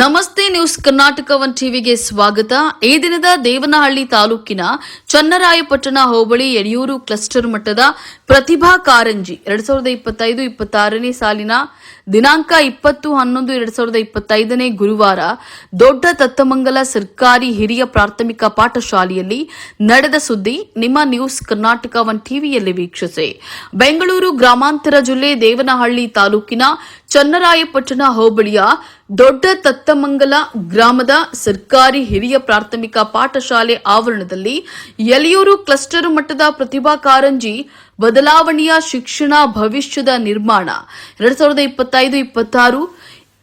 ನಮಸ್ತೆ news Karnataka one ಟಿವಿಗೆ ಸ್ವಾಗತ. ಈ ದಿನದ ದೇವನಹಳ್ಳಿ ತಾಲೂಕಿನ ಚನ್ನರಾಯಪಟ್ಟಣ ಹೋಬಳಿ ಯಡಿಯೂರು ಕ್ಲಸ್ಟರ್ ಮಟ್ಟದ ಪ್ರತಿಭಾ ಕಾರಂಜಿ ಎರಡ್ ಸಾವಿರದ ಇಪ್ಪತ್ತೈದು ಇಪ್ಪತ್ತಾರನೇ ಸಾಲಿನ ದಿನಾಂಕ ಇಪ್ಪತ್ತು ಹನ್ನೊಂದು ಎರಡ್ ಸಾವಿರದ ಇಪ್ಪತ್ತೈದನೇ ಗುರುವಾರ ದೊಡ್ಡ ತತ್ತಮಂಗಲ ಸರ್ಕಾರಿ ಹಿರಿಯ ಪ್ರಾಥಮಿಕ ಪಾಠಶಾಲೆಯಲ್ಲಿ ನಡೆದ ಸುದ್ದಿ ನಿಮ್ಮ ನ್ಯೂಸ್ ಕರ್ನಾಟಕ ಒನ್ ಟಿವಿಯಲ್ಲಿ ವೀಕ್ಷಿಸಿ. ಬೆಂಗಳೂರು ಗ್ರಾಮಾಂತರ ಜಿಲ್ಲೆ ದೇವನಹಳ್ಳಿ ತಾಲೂಕಿನ ಚನ್ನರಾಯಪಟ್ಟಣ ಹೋಬಳಿಯ ದೊಡ್ಡ ತತ್ತಮಂಗಲ ಗ್ರಾಮದ ಸರ್ಕಾರಿ ಹಿರಿಯ ಪ್ರಾಥಮಿಕ ಪಾಠಶಾಲೆ ಆವರಣದಲ್ಲಿ ಯಲಿಯೂರು ಕ್ಲಸ್ಟರ್ ಮಟ್ಟದ ಪ್ರತಿಭಾ ಕಾರಂಜಿ ಬದಲಾವಣೆಯ ಶಿಕ್ಷಣ ಭವಿಷ್ಯದ ನಿರ್ಮಾಣ. ಎರಡ್ ಸಾವಿರದ ಇಪ್ಪತ್ತೈದು, ಇಪ್ಪತ್ತಾರು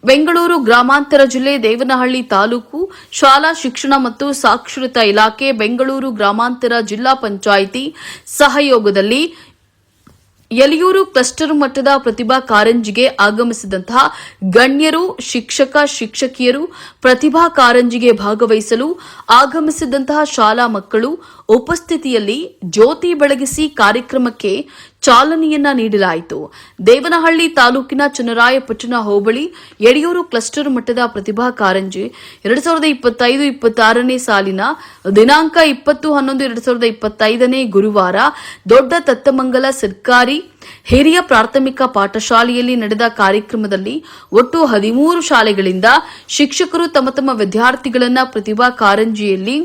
ಬೆಂಗಳೂರು ಗ್ರಾಮಾಂತರ ಜಿಲ್ಲೆ ದೇವನಹಳ್ಳಿ ತಾಲೂಕು ಶಾಲಾ ಶಿಕ್ಷಣ ಮತ್ತು ಸಾಕ್ಷರತಾ ಇಲಾಖೆ ಬೆಂಗಳೂರು ಗ್ರಾಮಾಂತರ ಜಿಲ್ಲಾ ಪಂಚಾಯಿತಿ ಸಹಯೋಗದಲ್ಲಿ ಯಲಿಯೂರು ಕ್ಲಸ್ಟರ್ ಮಟ್ಟದ ಪ್ರತಿಭಾ ಕಾರಂಜಿಗೆ ಆಗಮಿಸಿದಂತಹ ಗಣ್ಯರು, ಶಿಕ್ಷಕ, ಶಿಕ್ಷಕಿಯರು ಪ್ರತಿಭಾ ಕಾರಂಜಿಗೆ ಭಾಗವಹಿಸಲು ಆಗಮಿಸಿದಂತಹ ಶಾಲಾ ಮಕ್ಕಳು ಉಪಸ್ಥಿತಿಯಲ್ಲಿ ಜ್ಯೋತಿ ಬೆಳಗಿಸಿ ಕಾರ್ಯಕ್ರಮಕ್ಕೆ ಚಾಲನೆಯನ್ನ ನೀಡಲಾಯಿತು. ದೇವನಹಳ್ಳಿ ತಾಲೂಕಿನ ಚನ್ನರಾಯಪಟ್ಟಣ ಹೋಬಳಿ ಯಡಿಯೂರು ಕ್ಲಸ್ಟರ್ ಮಟ್ಟದ ಪ್ರತಿಭಾ ಕಾರಂಜಿ ಎರಡ್ ಸಾವಿರದ ಇಪ್ಪತ್ತೈದು ಇಪ್ಪತ್ತಾರನೇ ಸಾಲಿನ ದಿನಾಂಕ ಇಪ್ಪತ್ತು ಹನ್ನೊಂದು ಎರಡ್ ಸಾವಿರದ ಇಪ್ಪತ್ತೈದನೇ ಗುರುವಾರ ದೊಡ್ಡ ತತ್ತಮಂಗಲ ಸರ್ಕಾರಿ ಹಿರಿಯ ಪ್ರಾಥಮಿಕ ಪಾಠಶಾಲೆಯಲ್ಲಿ ನಡೆದ ಕಾರ್ಯಕ್ರಮದಲ್ಲಿ ಒಟ್ಟು ಹದಿಮೂರು ಶಾಲೆಗಳಿಂದ ಶಿಕ್ಷಕರು ತಮ್ಮ ತಮ್ಮ ವಿದ್ಯಾರ್ಥಿಗಳನ್ನ ಪ್ರತಿಭಾ ಕಾರಂಜಿಯಲ್ಲಿ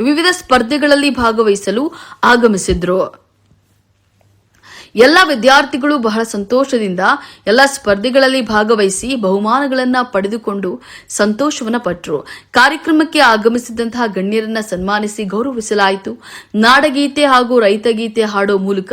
ವಿವಿಧ ಸ್ಪರ್ಧೆಗಳಲ್ಲಿ ಭಾಗವಹಿಸಲು ಆಗಮಿಸಿದ್ರು. ಎಲ್ಲ ವಿದ್ಯಾರ್ಥಿಗಳು ಬಹಳ ಸಂತೋಷದಿಂದ ಎಲ್ಲ ಸ್ಪರ್ಧೆಗಳಲ್ಲಿ ಭಾಗವಹಿಸಿ ಬಹುಮಾನಗಳನ್ನ ಪಡೆದುಕೊಂಡು ಸಂತೋಷವನ್ನ ಪಟ್ಟರು ಕಾರ್ಯಕ್ರಮಕ್ಕೆ ಆಗಮಿಸಿದಂತಹ ಗಣ್ಯರನ್ನ ಸನ್ಮಾನಿಸಿ ಗೌರವಿಸಲಾಯಿತು. ನಾಡಗೀತೆ ಹಾಗೂ ರೈತಗೀತೆ ಹಾಡೋ ಮೂಲಕ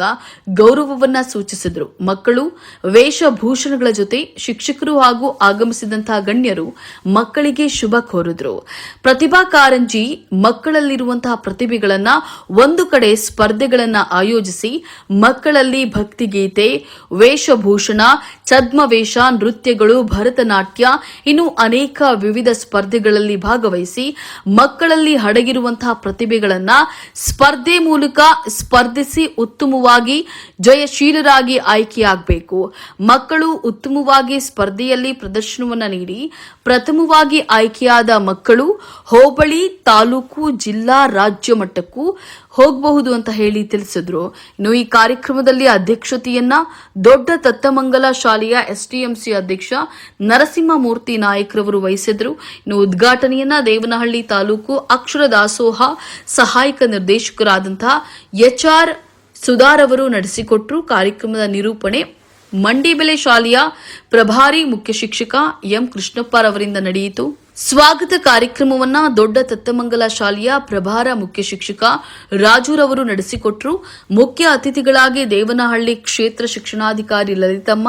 ಗೌರವವನ್ನ ಸೂಚಿಸಿದರು. ಮಕ್ಕಳು, ವೇಷಭೂಷಣಗಳ ಜೊತೆ ಶಿಕ್ಷಕರು ಹಾಗೂ ಆಗಮಿಸಿದಂತಹ ಗಣ್ಯರು ಮಕ್ಕಳಿಗೆ ಶುಭ ಕೋರಿದ್ರು. ಪ್ರತಿಭಾ ಕಾರಂಜಿ ಮಕ್ಕಳಲ್ಲಿರುವಂತಹ ಪ್ರತಿಭೆಗಳನ್ನ ಒಂದು ಕಡೆ ಸ್ಪರ್ಧೆಗಳನ್ನ ಆಯೋಜಿಸಿ ಮಕ್ಕಳಲ್ಲಿ ಭಕ್ತಿಗೀತೆ ವೇಷಭೂಷಣ, ಛದ್ಮವೇಷ, ನೃತ್ಯಗಳು, ಭರತನಾಟ್ಯ, ಇನ್ನು ಅನೇಕ ವಿವಿಧ ಸ್ಪರ್ಧೆಗಳಲ್ಲಿ ಭಾಗವಹಿಸಿ ಮಕ್ಕಳಲ್ಲಿ ಹಡಗಿರುವಂತಹ ಪ್ರತಿಭೆಗಳನ್ನು ಸ್ಪರ್ಧೆ ಮೂಲಕ ಸ್ಪರ್ಧಿಸಿ ಉತ್ತಮವಾಗಿ ಜಯಶೀಲರಾಗಿ ಆಯ್ಕೆಯಾಗಬೇಕು. ಮಕ್ಕಳು ಉತ್ತಮವಾಗಿ ಸ್ಪರ್ಧೆಯಲ್ಲಿ ಪ್ರದರ್ಶನವನ್ನು ನೀಡಿ ಪ್ರಥಮವಾಗಿ ಆಯ್ಕೆಯಾದ ಮಕ್ಕಳು ಹೋಬಳಿ, ತಾಲೂಕು, ಜಿಲ್ಲಾ, ರಾಜ್ಯ ಮಟ್ಟಕ್ಕೂ ಹೋಗಬಹುದು ಅಂತ ಹೇಳಿ ತಿಳಿಸಿದ್ರು. ಇನ್ನು ಈ ಕಾರ್ಯಕ್ರಮದಲ್ಲಿ ಅಧ್ಯಕ್ಷತೆಯನ್ನ ದೊಡ್ಡ ತತ್ತಮಂಗಲ ಶಾಲೆಯ ಎಸ್ಟಿಎಂಸಿ ಅಧ್ಯಕ್ಷ ನರಸಿಂಹಮೂರ್ತಿ ನಾಯಕರವರು ವಹಿಸಿದ್ರು. ಇನ್ನು ಉದ್ಘಾಟನೆಯನ್ನ ದೇವನಹಳ್ಳಿ ತಾಲೂಕು ಅಕ್ಷರ ದಾಸೋಹ ಸಹಾಯಕ ನಿರ್ದೇಶಕರಾದಂತಹ ಎಚ್ಆರ್ ಸುಧಾರ್ ಅವರು ನಡೆಸಿಕೊಟ್ರು. ಕಾರ್ಯಕ್ರಮದ ನಿರೂಪಣೆ ಮಂಡಿಬೆಲೆ ಶಾಲೆಯ ಪ್ರಭಾರಿ ಮುಖ್ಯ ಶಿಕ್ಷಕ ಎಂ ಕೃಷ್ಣಪ್ಪರವರಿಂದ ನಡೆಯಿತು. ಸ್ವಾಗತ ಕಾರ್ಯಕ್ರಮವನ್ನ ದೊಡ್ಡ ತತ್ತಮಂಗಲ ಶಾಲೆಯ ಪ್ರಭಾರ ಮುಖ್ಯ ಶಿಕ್ಷಕ ರಾಜುರವರು ನಡೆಸಿಕೊಟ್ರು. ಮುಖ್ಯ ಅತಿಥಿಗಳಾಗಿ ದೇವನಹಳ್ಳಿ ಕ್ಷೇತ್ರ ಶಿಕ್ಷಣಾಧಿಕಾರಿ ಲಲಿತಮ್ಮ,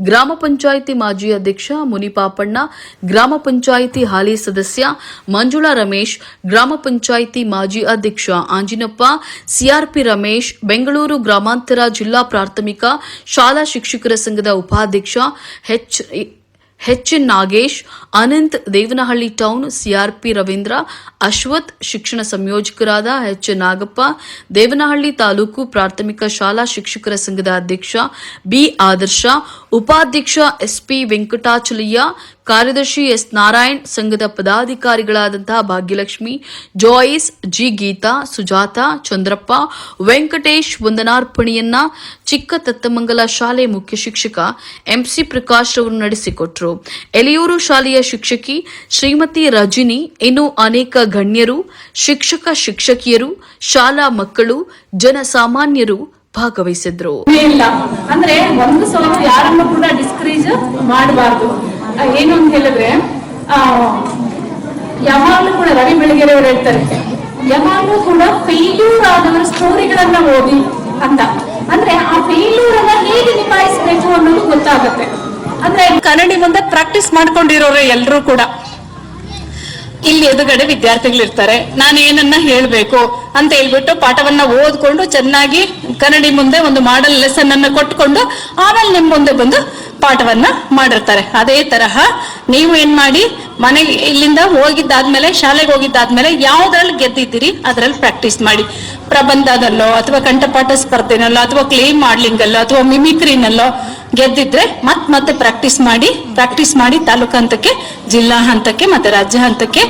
ಗ್ರಾಮ ಪಂಚಾಯಿತಿ ಮಾಜಿ ಅಧ್ಯಕ್ಷ ಮುನಿಪಾಪಣ್ಣ, ಗ್ರಾಮ ಪಂಚಾಯಿತಿ ಹಾಲಿ ಸದಸ್ಯ ಮಂಜುಳಾ ರಮೇಶ್, ಗ್ರಾಮ ಪಂಚಾಯಿತಿ ಮಾಜಿ ಅಧ್ಯಕ್ಷ ಆಂಜಿನಪ್ಪ, ಸಿಆರ್ಪಿ ರಮೇಶ್, ಬೆಂಗಳೂರು ಗ್ರಾಮಾಂತರ ಜಿಲ್ಲಾ ಪ್ರಾಥಮಿಕ ಶಾಲಾ ಶಿಕ್ಷಕರ ಸಂಘದ ಉಪಾಧ್ಯಕ್ಷ H N Nagesh, Anant Devanahalli town, CRP Ravindra, Ashwath ಶಿಕ್ಷಣ ಸಂಯೋಜಕರಾದ ಎಚ್ ನಾಗಪ್ಪ, ದೇವನಹಳ್ಳಿ ತಾಲೂಕು ಪ್ರಾಥಮಿಕ ಶಾಲಾ ಶಿಕ್ಷಕರ ಸಂಘದ ಅಧ್ಯಕ್ಷ ಬಿ ಆದರ್ಶ ಉಪಾಧ್ಯಕ್ಷ ಎಸ್ಪಿ ವೆಂಕಟಾಚಲಯ್ಯ, ಕಾರ್ಯದರ್ಶಿ ಎಸ್ ನಾರಾಯಣ್ ಸಂಘದ ಪದಾಧಿಕಾರಿಗಳಾದಂತಹ ಭಾಗ್ಯಲಕ್ಷ್ಮಿ, ಜಾಯಿಸ್ ಜಿ ಗೀತಾ ಸುಜಾತ, ಚಂದ್ರಪ್ಪ, ವೆಂಕಟೇಶ್ ವಂದನಾರ್ಪಣೆಯನ್ನ ಚಿಕ್ಕ ತತ್ತಮಂಗಲ ಶಾಲೆ ಮುಖ್ಯ ಶಿಕ್ಷಕ ಎಂಸಿ ಪ್ರಕಾಶ್ ಅವರು ನಡೆಸಿಕೊಟ್ರು. ಎಲೆಯೂರು ಶಾಲೆಯ ಶಿಕ್ಷಕಿ ಶ್ರೀಮತಿ ರಜಿನಿ, ಇನ್ನು ಅನೇಕ ಗಣ್ಯರು, ಶಿಕ್ಷಕ ಶಿಕ್ಷಕಿಯರು, ಶಾಲಾ ಮಕ್ಕಳು, ಜನಸಾಮಾನ್ಯರು ಭಾಗವಹಿಸಿದ್ರು. ಇಲ್ಲ. ಅಂದ್ರೆ ಒಂದು ಸಲ ಯಾರನ್ನು ಕೂಡ ಡಿಸ್ಕರೇಜ್ ಮಾಡಬಾರ್ದು. ಏನು ಅಂತ ಹೇಳಿದ್ರೆ ಯಾವಾಗಲೂ ಯಾವಾಗ್ಲೂ ಕೂಡ ರವಿ ಬೆಳಗೆರೆ ಅವರು ಹೇಳ್ತಾರೆ ಯಾವಾಗಲೂ ಕೂಡ ಫೇಲ್ಯೂರ್ ಆದವರ ಸ್ಟೋರಿಗಳನ್ನ ಓದಿ ಅಂತ. ಅಂದ್ರೆ ಆ ಫೇಲ್ಯೂರ್ ಅನ್ನ ಹೇಗೆ ನಿಭಾಯಿಸಬೇಕು ಅನ್ನೋದು ಗೊತ್ತಾಗುತ್ತೆ. ಅಂದ್ರೆ ಕನ್ನಡಿ ಮುಂದೆ ಪ್ರಾಕ್ಟೀಸ್ ಮಾಡ್ಕೊಂಡಿರೋರು ಎಲ್ಲರೂ ಕೂಡ. ಇಲ್ಲಿ ಎದುರುಗಡೆ ವಿದ್ಯಾರ್ಥಿಗಳಿರ್ತಾರೆ. ನಾನು ಏನನ್ನ ಹೇಳ್ಬೇಕು ಅಂತ ಹೇಳ್ಬಿಟ್ಟು ಪಾಠವನ್ನ ಓದ್ಕೊಂಡು ಚೆನ್ನಾಗಿ ಕನ್ನಡಿ ಮುಂದೆ ಒಂದು ಮಾಡಲ್ ಲೆಸನ್ ಅನ್ನ ಕೊಟ್ಕೊಂಡು ಆಮೇಲೆ ನಿಮ್ ಮುಂದೆ ಬಂದು ಪಾಠವನ್ನ ಮಾಡಿರ್ತಾರೆ. ಅದೇ ತರಹ ನೀವು ಏನ್ ಮಾಡಿ ಮನೆಗೆ ಇಲ್ಲಿಂದ ಹೋಗಿದ್ದಾದ್ಮೇಲೆ, ಶಾಲೆಗೆ ಹೋಗಿದ್ದಾದ್ಮೇಲೆ ಯಾವ್ದ್ರಲ್ಲಿ ಗೆದ್ದಿದ್ದೀರಿ, ಅದ್ರಲ್ಲಿ ಪ್ರಾಕ್ಟೀಸ್ ಮಾಡಿ. ಪ್ರಬಂಧದಲ್ಲೋ ಅಥವಾ ಕಂಠಪಾಠ ಸ್ಪರ್ಧೆನಲ್ಲೋ ಅಥವಾ ಕ್ಲೇಮ್ ಮಾಡ್ಲಿಂಗಲ್ಲೋ ಅಥವಾ ಮಿಮಿಕ್ರಿನಲ್ಲೋ ಗೆದ್ದಿದ್ರೆ ಮತ್ ಮತ್ತೆ ಪ್ರಾಕ್ಟೀಸ್ ಮಾಡಿ ಪ್ರಾಕ್ಟೀಸ್ ಮಾಡಿ ತಾಲೂಕು ಹಂತಕ್ಕೆ, ಜಿಲ್ಲಾ ಹಂತಕ್ಕೆ ಮತ್ತೆ ರಾಜ್ಯ ಹಂತಕ್ಕೆ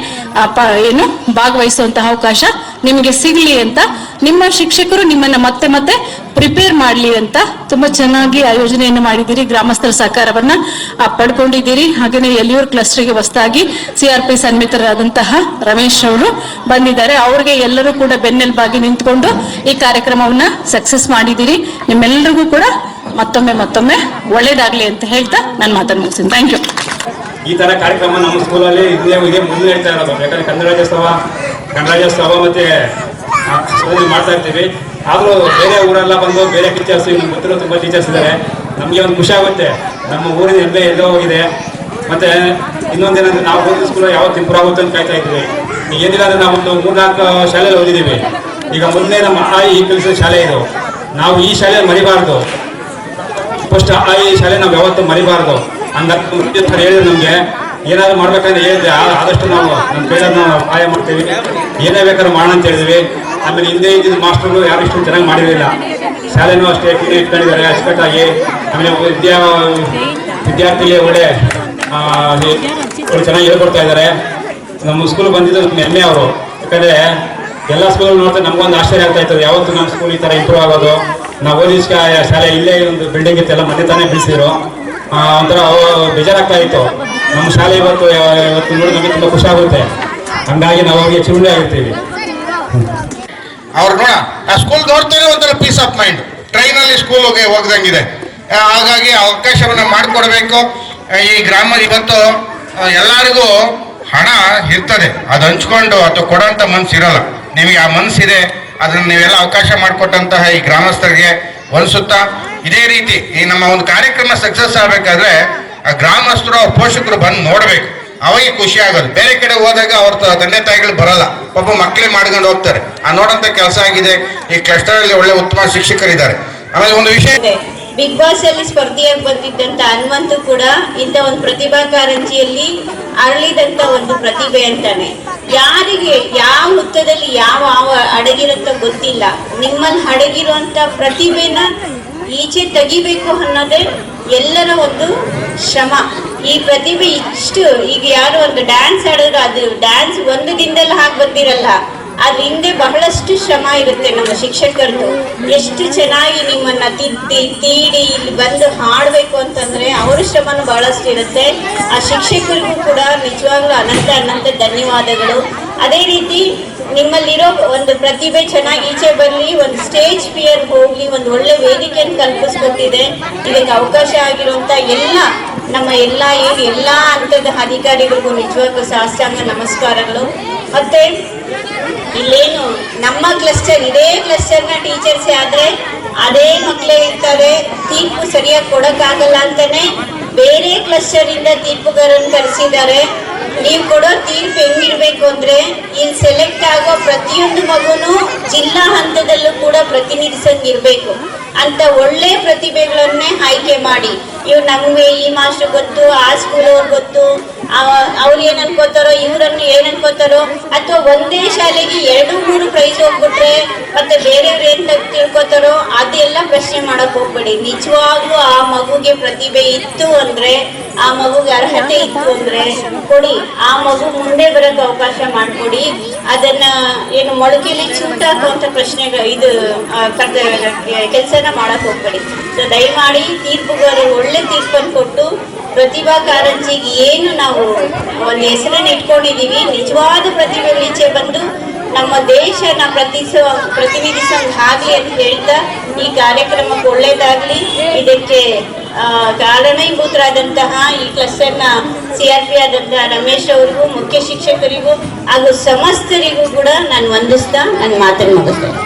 ಏನು ಭಾಗವಹಿಸುವಂತಹ ಅವಕಾಶ ನಿಮಗೆ ಸಿಗ್ಲಿ ಅಂತ ನಿಮ್ಮ ಶಿಕ್ಷಕರು ನಿಮ್ಮನ್ನ ಮತ್ತೆ ಮತ್ತೆ ಪ್ರಿಪೇರ್ ಮಾಡ್ಲಿ ಅಂತ ತುಂಬಾ ಚೆನ್ನಾಗಿ ಆ ಯೋಜನೆಯನ್ನು ಮಾಡಿದ್ದೀರಿ. ಗ್ರಾಮಸ್ಥರ ಸಹಕಾರವನ್ನ ಪಡ್ಕೊಂಡಿದ್ದೀರಿ. ಹಾಗೆಯೇ ಎಲಿಯೂರ್ ಕ್ಲಸ್ಟರ್ಗೆ ಹೊಸದಾಗಿ ಸಿಆರ್ಪಿ ಸನ್ಮಿತರಾದಂತಹ ರಮೇಶ್ ಅವರು ಬಂದಿದ್ದಾರೆ. ಅವ್ರಿಗೆ ಎಲ್ಲರೂ ಕೂಡ ಬೆನ್ನೆಲುಬಾಗಿ ನಿಂತ್ಕೊಂಡು ಈ ಕಾರ್ಯಕ್ರಮವನ್ನ ಸಕ್ಸಸ್ ಮಾಡಿದ್ದೀರಿ. ನಿಮ್ಮೆಲ್ಲರಿಗೂ ಕೂಡ ಮತ್ತೊಮ್ಮೆ ಮತ್ತೊಮ್ಮೆ ಒಳ್ಳೇದಾಗ್ಲಿ ಅಂತ ಹೇಳ್ತಾ ನಾನು ಮಾತನ್ನು ಮುಗಿಸ್ತೀನಿ. ಥ್ಯಾಂಕ್ ಯು ಈ ತರ ಕಾರ್ಯಕ್ರಮ ನಮ್ಮ ಸ್ಕೂಲಲ್ಲಿ ಇದೇ ಮುಂದೆ ಹೇಳ್ತಾ ಇರೋದು. ಯಾಕಂದ್ರೆ ಕನ್ನಡ ರಾಜ್ಯೋತ್ಸವ ಕನ್ನಡ ರಾಜ್ಯೋತ್ಸವ ಮತ್ತೆ ಮಾಡ್ತಾ ಇರ್ತೀವಿ. ಆದರೂ ಬೇರೆ ಊರೆಲ್ಲ ಬಂದು ಬೇರೆ ಟೀಚರ್ಸ್ ನಮ್ಮ ಗೊತ್ತಿರೋ ತುಂಬ ಟೀಚರ್ಸ್ ಇದ್ದಾರೆ ನಮಗೆ ಒಂದು ಖುಷಿ ಆಗುತ್ತೆ. ನಮ್ಮ ಊರಿನ ಎಲ್ಲೇ ಎಲ್ಲೋ ಹೋಗಿದೆ. ಮತ್ತೆ ಇನ್ನೊಂದೇನಂದ್ರೆ ನಾವು ಓದಿದ ಸ್ಕೂಲ್ ಯಾವತ್ತು ಇಂಪ್ರೂವ್ ಆಗುತ್ತೆ ಅಂತ ಕಾಯ್ತಾ ಇದ್ವಿ. ಈಗ ಏನಿಲ್ಲ ಅಂದರೆ ನಾವು ಒಂದು ಮೂರ್ನಾಲ್ಕು ಶಾಲೆಯಲ್ಲಿ ಓದಿದ್ದೀವಿ ಈಗ ಮುಂದೆ ನಮ್ಮ ಆಯಿ ಈ ಕಲಿಸಿದ ಶಾಲೆ ಇದು. ನಾವು ಈ ಶಾಲೆ ಮರಿಬಾರ್ದು. ಫಸ್ಟ್ ಆ ಈ ಶಾಲೆ ನಾವು ಯಾವತ್ತೂ ಮರಿಬಾರ್ದು. ಹಂಗಾಗಿ ಹೇಳಿದ್ರು ನಮಗೆ. ಏನಾದ್ರು ಮಾಡ್ಬೇಕಂದ್ರೆ ಹೇಳಿದ್ರೆ ಆದಷ್ಟು ನಾವು ನಮ್ಮ ಕೈಲಾದ ನಾವು ಸಹಾಯ ಮಾಡ್ತೀವಿ. ಏನೇ ಬೇಕಾದ್ರೂ ಮಾಡೋಣ ಅಂತ ಹೇಳಿದ್ವಿ. ಆಮೇಲೆ ಹಿಂದೆ ಇದ್ದಿದ್ದ ಮಾಸ್ಟರ್ಗಳು ಯಾರು ಇಷ್ಟು ಚೆನ್ನಾಗಿ ಮಾಡಿರಲಿಲ್ಲ. ಶಾಲೆನೂ ಅಷ್ಟೇ ಕ್ಲೀನ್ ಇಟ್ಕೊಂಡಿದ್ದಾರೆ. ಅಚ್ಚುಕಟ್ಟಾಗಿ ಆಮೇಲೆ ವಿದ್ಯಾ ವಿದ್ಯಾರ್ಥಿಗಳಿಗೆ ಒಳ್ಳೆ ಚೆನ್ನಾಗಿ ಹೇಳ್ಕೊಡ್ತಾ ಇದ್ದಾರೆ. ನಮ್ಮ ಸ್ಕೂಲ್ ಬಂದಿದ್ದು ಹೆಮ್ಮೆ ಅವರು. ಯಾಕಂದ್ರೆ ಎಲ್ಲ ಸ್ಕೂಲ್ ನೋಡ್ತಾ ನಮಗೊಂದು ಆಶ್ಚರ್ಯ ಆಗ್ತಾ ಇತ್ತು. ಯಾವತ್ತು ನಮ್ಮ ಸ್ಕೂಲ್ ಈ ಥರ ಇಂಪ್ರೂವ್ ಆಗೋದು? ನಾವು ಓದಿಸ್ಕ ಶಾಲೆ ಇಲ್ಲೇ ಒಂದು ಬಿಲ್ಡಿಂಗ್ ಇತ್ತು. ಎಲ್ಲ ಮನೆ ತಾನೇ ಬಿಡಿಸಿದ್ರು. ಒಂಥರ ಬೇಜಾರಾಗ್ತಾ ಇತ್ತು. ನಮ್ಮ ಶಾಲೆ ಇವತ್ತು ಇವತ್ತು ನೋಡಿ ನಮಗೆ ತುಂಬಾ ಖುಷಿ ಆಗುತ್ತೆ ಹಂಗಾಗಿ ನಾವು ಅವ್ರಿಗೆ ಚಿರುಳಿ ಆಗಿರ್ತೀವಿ ಅವ್ರು ನೋಡ, ಆ ಸ್ಕೂಲ್ ನೋಡ್ತಾರೆ ಒಂಥರ ಪೀಸ್ ಆಫ್ ಮೈಂಡ್ ಟ್ರೈನಲ್ಲಿ ಹೋಗಿ ಹೋಗ್ದಂಗಿದೆ. ಹಾಗಾಗಿ ಅವಕಾಶವನ್ನ ಮಾಡಿಕೊಡ್ಬೇಕು. ಈ ಗ್ರಾಮ ಇವತ್ತು ಎಲ್ಲರಿಗೂ ಹಣ ಇರ್ತದೆ. ಅದು ಹಂಚ್ಕೊಂಡು ಅಥವಾ ಕೊಡೋಂಥ ಮನ್ಸು ಇರಲ್ಲ. ನಿಮಗೆ ಆ ಮನಸ್ಸಿದೆ ಅದನ್ನ ನೀವೆಲ್ಲ ಅವಕಾಶ ಮಾಡಿಕೊಟ್ಟಂತಹ ಈ ಗ್ರಾಮಸ್ಥರಿಗೆ ಹೊಲಿಸುತ್ತಾ, ಇದೇ ರೀತಿ ಈ ನಮ್ಮ ಒಂದು ಕಾರ್ಯಕ್ರಮ ಸಕ್ಸಸ್ ಆಗಬೇಕಾದ್ರೆ ಆ ಗ್ರಾಮಸ್ಥರು ಅವ್ರ ಪೋಷಕರು ಬಂದು ನೋಡ್ಬೇಕು. ಅವಾಗ ಖುಷಿ ಆಗೋದು. ಬೇರೆ ಕಡೆ ಹೋದಾಗ ಅವ್ರ ತಂದೆ ತಾಯಿಗಳು ಬರಲ್ಲ. ಪಾಪ ಮಕ್ಕಳೇ ಮಾಡ್ಕೊಂಡು ಹೋಗ್ತಾರೆ. ಆ ನೋಡಂತ ಕೆಲಸ ಆಗಿದೆ. ಈ ಕ್ಲಸ್ಟರ್ ಅಲ್ಲಿ ಒಳ್ಳೆ ಉತ್ತಮ ಶಿಕ್ಷಕರಿದ್ದಾರೆ. ಆಮೇಲೆ ಒಂದು ವಿಷಯ. ಬಿಗ್ ಬಾಸ್ ಅಲ್ಲಿ ಸ್ಪರ್ಧಿಯಾಗಿ ಬಂದಿದ್ದಂತ ಹನುಮಂತು ಕೂಡ ಇಂಥ ಒಂದು ಪ್ರತಿಭಾ ಕಾರಂಜಿಯಲ್ಲಿ ಅರಳಿದಂತ ಒಂದು ಪ್ರತಿಭೆ ಅಂತಾನೆ. ಯಾರಿಗೆ ಯಾವ ಹುತ್ತದಲ್ಲಿ ಯಾವ ಆವ ಅಡಗಿರಂತ ಗೊತ್ತಿಲ್ಲ. ನಿಮ್ಮಲ್ಲಿ ಅಡಗಿರುವಂತ ಪ್ರತಿಭೆನ ಈಚೆ ತೆಗಿಬೇಕು ಅನ್ನೋದೇ ಎಲ್ಲರ ಒಂದು ಶ್ರಮ. ಈ ಪ್ರತಿಭೆ ಇಷ್ಟು, ಈಗ ಯಾರು ಒಂದು ಡ್ಯಾನ್ಸ್ ಆಡಿದ್ರು ಅದು ಡ್ಯಾನ್ಸ್ ಒಂದು ದಿನದಲ್ಲಿ ಹಾಕಿ ಬಂದಿರಲ್ಲ. ಅದ್ರ ಹಿಂದೆ ಬಹಳಷ್ಟು ಶ್ರಮ ಇರುತ್ತೆ ನಮ್ಮ ಶಿಕ್ಷಕರದ್ದು. ಎಷ್ಟು ಚೆನ್ನಾಗಿ ನಿಮ್ಮನ್ನ ತಿದ್ದಿ, ತೀಡಿ ಇಲ್ಲಿ ಬಂದು ಹಾಡಬೇಕು ಅಂತಂದ್ರೆ ಅವರ ಶ್ರಮನು ಬಹಳಷ್ಟು ಇರುತ್ತೆ. ಆ ಶಿಕ್ಷಕರಿಗೂ ಕೂಡ ನಿಜವಾಗ್ಲೂ ಅನಂತ ಅನಂತ ಧನ್ಯವಾದಗಳು. ಅದೇ ರೀತಿ ನಿಮ್ಮಲ್ಲಿರೋ ಒಂದು ಪ್ರತಿಭೆ ಚೆನ್ನಾಗಿ ಈಚೆ ಬರಲಿ ಒಂದು ಸ್ಟೇಜ್ ಫಿಯರ್ ಹೋಗಲಿ ಒಂದು ಒಳ್ಳೆ ವೇದಿಕೆಯನ್ನು ಕಲ್ಪಿಸ್ಕೊಟ್ಟಿದೆ. ಇದಕ್ಕೆ ಅವಕಾಶ ಆಗಿರುವಂತ ಎಲ್ಲ ನಮ್ಮ ಎಲ್ಲ ಏನು ಎಲ್ಲ ಹಂತದ ಅಧಿಕಾರಿಗಳಿಗೂ ನಿಜವಾಗ್ಲೂ ಸಾಷ್ಟಾಂಗ ನಮಸ್ಕಾರಗಳು. ಮತ್ತೆ ಇಲ್ಲೇನು, ನಮ್ಮ ಕ್ಲಸ್ಟರ್ ಇದೇ ಕ್ಲಸ್ಟರ್ನ ಟೀಚರ್ಸ್ ಆದ್ರೆ ಅದೇ ಮಕ್ಕಳೇ ಇರ್ತಾರೆ. ತೀರ್ಪು ಸರಿಯಾಗಿ ಕೊಡಕ್ಕಾಗಲ್ಲ ಅಂತಾನೆ ಬೇರೆ ಕ್ಲಸ್ಟರ್ ಇಂದ ತೀರ್ಪುಗಾರನ್ ಕರೆಸಿದ್ದಾರೆ. ನೀವು ಕೊಡೋ ತೀರ್ಪು ಹೆಂಗಿರ್ಬೇಕು ಅಂದ್ರೆ, ಇಲ್ಲಿ ಸೆಲೆಕ್ಟ್ ಆಗೋ ಪ್ರತಿಯೊಂದು ಮಗುನು ಜಿಲ್ಲಾ ಹಂತದಲ್ಲೂ ಕೂಡ ಪ್ರತಿನಿಧಿಸಂಗಿರ್ಬೇಕು. ಅಂತ ಒಳ್ಳೆ ಪ್ರತಿಭೆಗಳನ್ನೇ ಆಯ್ಕೆ ಮಾಡಿ. ಇವ್ ನಮ್ಗೆ ಈ ಮಾಸ್ಟರ್ ಗೊತ್ತು, ಆ ಸ್ಕೂಲ್ ಅವ್ರು ಗೊತ್ತು ಅವ್ರು ಏನ್ ಅನ್ಕೋತಾರೋ, ಇವ್ರನ್ನು ಏನ್ ಅನ್ಕೋತಾರೋ, ಅಥವಾ ಒಂದೇ ಶಾಲೆಗೆ ಎರಡು, ಮೂರು ಪ್ರೈಸ್ ಹೋಗ್ಬಿಟ್ರೆ ಮತ್ತೆ ಬೇರೆಯವ್ರು ಏನ್ ತಿಳ್ಕೊತಾರೋ, ಅದೆಲ್ಲ ಪ್ರಶ್ನೆ ಮಾಡಕ್ ಹೋಗ್ಬೇಡಿ. ನಿಜವಾಗ್ಲೂ ಆ ಮಗುಗೆ ಪ್ರತಿಭೆ ಇತ್ತು ಅಂದ್ರೆ, ಆ ಮಗುಗೆ ಅರ್ಹತೆ ಇತ್ತು ಅಂದ್ರೆ ಕೊಡಿ. ಆ ಮಗು ಮುಂದೆ ಬರಕ್ ಅವಕಾಶ ಮಾಡ್ಕೊಡಿ. ಅದನ್ನ ಏನು ಮೊಳಕೆಲಿ ಚೂಟಾಕುವಂತ ಪ್ರಶ್ನೆ ಇದು ಕೆಲಸನ ಮಾಡಕ್ ಹೋಗ್ಬೇಡಿ. ಸೊ ದಯಮಾಡಿ ತೀರ್ಪುಗಾರರು ಒಳ್ಳೆ ತೀರ್ಪನ್ನು ಕೊಟ್ಟು ಪ್ರತಿಭಾ ಕಾರಂಜಿಗೆ ಏನು ನಾವು ಒಂದು ಹೆಸರನ್ನ ಇಟ್ಕೊಂಡಿದೀವಿ ನಿಜವಾದ ಪ್ರತಿಭೆ ಈಚೆ ಬಂದು ನಮ್ಮ ದೇಶನ ಪ್ರತಿಸೋ ಪ್ರತಿನಿಧಿಸೋಂಗ್ ಆಗ್ಲಿ ಅಂತ ಹೇಳ್ತಾ ಈ ಕಾರ್ಯಕ್ರಮಕ್ಕೆ ಒಳ್ಳೇದಾಗ್ಲಿ. ಇದಕ್ಕೆ ಕಾರಣೀಭೂತರಾದಂತಹ ಈ ಕ್ಲಸ್ಟರ್ನ ಸಿ ಆರ್ ಪಿ ಆದಂತಹ ರಮೇಶ್ ಅವರಿಗೂ, ಮುಖ್ಯ ಶಿಕ್ಷಕರಿಗೂ ಹಾಗೂ ಸಮಸ್ತರಿಗೂ ಕೂಡ ನಾನು ವಂದಿಸ್ತಾ ನನ್ನ ಮಾತನ್ನು ಮುಗಿಸ್ತೇನೆ.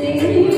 Ele